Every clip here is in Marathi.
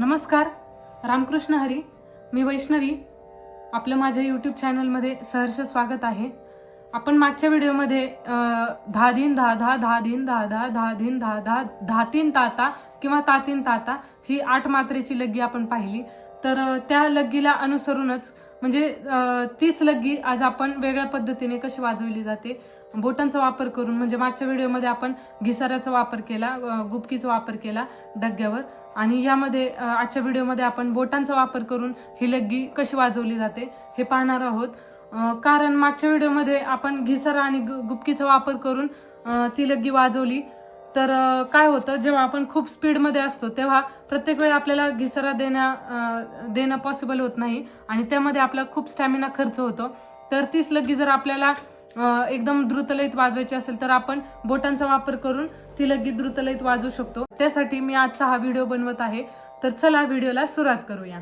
नमस्कार. रामकृष्ण हरी. मी वैष्णवी. आपलं माझ्या यूट्यूब चॅनलमध्ये सहर्ष स्वागत आहे. आपण मागच्या व्हिडिओमध्ये धा दहा दिन दहा दहा दहा दिन दहा दहा दहा दिन दहा दहा दहा तीन ताता किंवा तातीन ताता ही आठ मात्रेची लग्गी आपण पाहिली. तर त्या लग्गीला अनुसरूनच म्हणजे तीच लग्गी आज आपण वेगळ्या पद्धतीने कशी वाजवली जाते बोटांचा वापर करून म्हणजे मागच्या व्हिडिओमध्ये आपण घिसाऱ्याचा वापर केला गुपकीचा वापर केला डग्ग्यावर. आणि यामध्ये आजच्या व्हिडिओमध्ये आपण बोटांचा वापर करून ही लग्गी कशी वाजवली जाते हे पाहणार आहोत. कारण मागच्या व्हिडिओमध्ये आपण घिसारा आणि गु- गुपकीचा वापर करून ती लग्गी वाजवली. तर काय होतं जेव्हा आपण खूप स्पीडमध्ये असतो तेव्हा प्रत्येक वेळी आपल्याला घिसारा देण्या देणं पॉसिबल होत नाही. आणि त्यामध्ये आपला खूप स्टॅमिना खर्च होतो. तर तीच लग्गी जर आपल्याला एकदम द्रुतलयत वाजवायची असेल तर आपण बोटांचा वापर करून ती लगेच द्रुतलयत वाजवू शकतो. त्यासाठी मी आजचा हा व्हिडिओ बनवत आहे. तर चला व्हिडिओला सुरुवात करूया.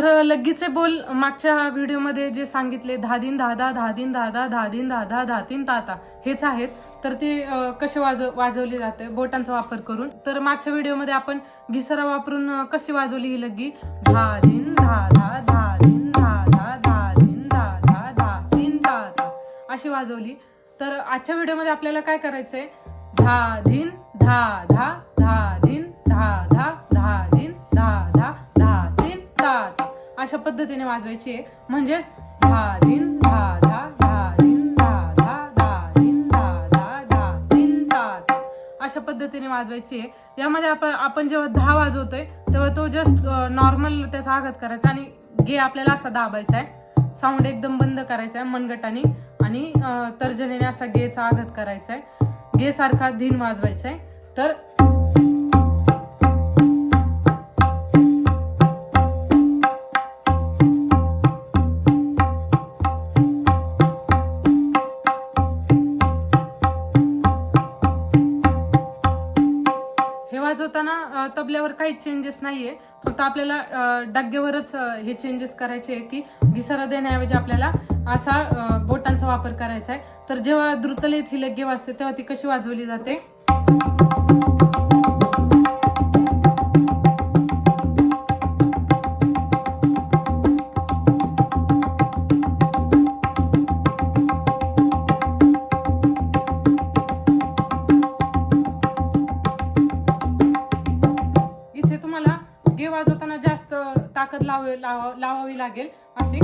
तर लग्गीचे बोल. मागच्या व्हिडिओमध्ये जे सांगितले दहा धादा दहा धादा दहा धादा दहा तीन ताता हेच आहेत. तर ते कसे वाजव वाजवली जाते? बोटांचा वापर करून. तर मागच्या व्हिडिओमध्ये आपण घिसरा वापरून कशी वाजवली ही लग्गी? दहा धादा दहा धादा दहा धादा दहा दहा ताता अशी वाजवली. तर आजच्या व्हिडिओमध्ये आपल्याला काय करायचंय? आहे दिन धाधा दहा धाधा दिन धाधा अशा पद्धतीने वाजवायची आहे. म्हणजे धा दिन धा धा धा दिन धा धा धा दिन धा धा धा तीन धा अशा पद्धतीने वाजवायची आहे. यामध्ये आपण आपण जेव्हा दहा वाजवतोय तेव्हा तो जस्ट नॉर्मल त्याचा आघात करायचा आणि गे आपल्याला असा दाबायचा आहे. साऊंड एकदम बंद करायचा आहे मनगटाने आणि तर्जनेने असा गेचा आघात करायचा आहे. गे सारखा धीन वाजवायचा आहे. तर वाजवताना तबल्यावर काही चेंजेस नाहीये. फक्त आपल्याला अ, डग्ग्यावरच हे चेंजेस करायचे आहे की घिसारा देण्याऐवजी आपल्याला असा बोटांचा वापर करायचा आहे. तर जेव्हा द्रुतलेत ही लग्गे वाजते तेव्हा ती कशी वाजवली जाते? तुम्हाला वाजवताना जास्त ताकद लावावी लावा- लावावी लागेल असे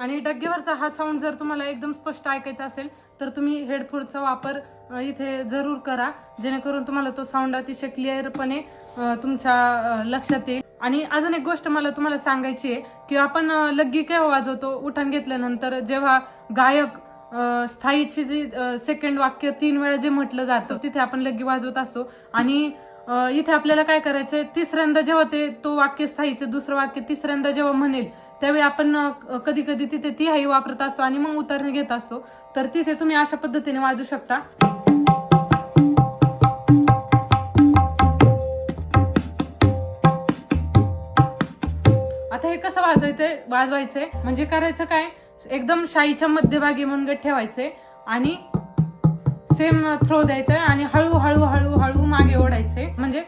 आणि डग्गेवरचा हा साऊंड जर तुम्हाला एकदम स्पष्ट ऐकायचा असेल तर तुम्ही हेडफोनचा वापर इथे जरूर करा. जेणेकरून तुम्हाला तो साऊंड अतिशय क्लिअरपणे तुमच्या लक्षात येईल. आणि अजून एक गोष्ट मला तुम्हाला सांगायची आहे की आपण लग्गी केव्हा वाजवतो? उठण घेतल्यानंतर जेव्हा गायक स्थायीची जी सेकंड वाक्य तीन वेळा जे म्हटलं जातं तिथे आपण लग्गी वाजवत असतो. आणि इथे आपल्याला काय करायचंय तिसऱ्यांदा जेव्हा ते तो वाक्य स्थायीचं दुसरं वाक्य तिसऱ्यांदा जेव्हा म्हणेल त्यावेळी आपण कधी कधी तिथे ती हाई वापरत असतो आणि मग उतरणे घेत असतो. तर तिथे तुम्ही अशा पद्धतीने वाजू शकता. आता हे कसं वाजवायचंय वाजवायचंय म्हणजे करायचं काय? एकदम शाईच्या मध्यभागी मुनगट ठेवायचंय आणि सेम थ्रो द्यायचा आणि हळूहळू हळू हळू मागे ओढायचे. म्हणजे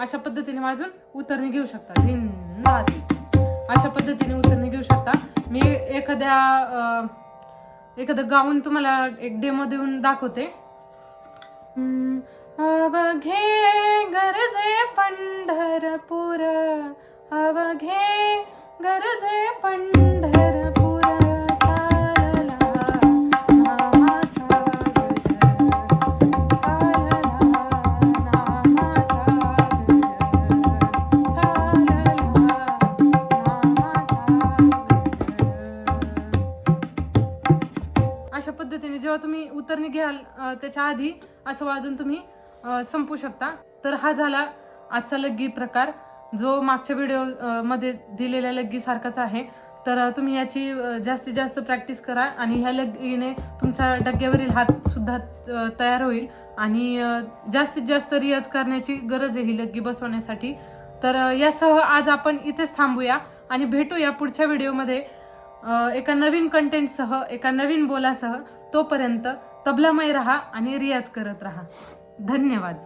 अशा पद्धतीने वाजून उतरणी घेऊ शकता. दिन अशा पद्धतीने उतरणी घेऊ शकता. मी एखाद्या एखादं गाऊन तुम्हाला एक डेमो देऊन दाखवते. अवघे गरजे पंढरपूर अवघे गरजे पंढरपूर. जेव्हा तुम्ही उतरणी घ्याल त्याच्या आधी असं वाजून तुम्ही संपू शकता. तर हा झाला आजचा लग्गी प्रकार. जो मागच्या व्हिडिओमध्ये दिलेल्या लग्गीसारखाच आहे. तर तुम्ही याची जास्तीत जास्त प्रॅक्टिस करा आणि ह्या लग्गीने तुमचा डग्ग्यावरील हातसुद्धा तयार होईल आणि जास्तीत जास्त रियाज करण्याची गरज आहे ही लग्गी बसवण्यासाठी. तर यासह आज आपण इथेच थांबूया आणि भेटूया पुढच्या व्हिडिओमध्ये एका नवीन कंटेंटसह एका नवीन बोलासह तोपर्यंत तबलामय राहा आणि रियाज करत राहा. धन्यवाद.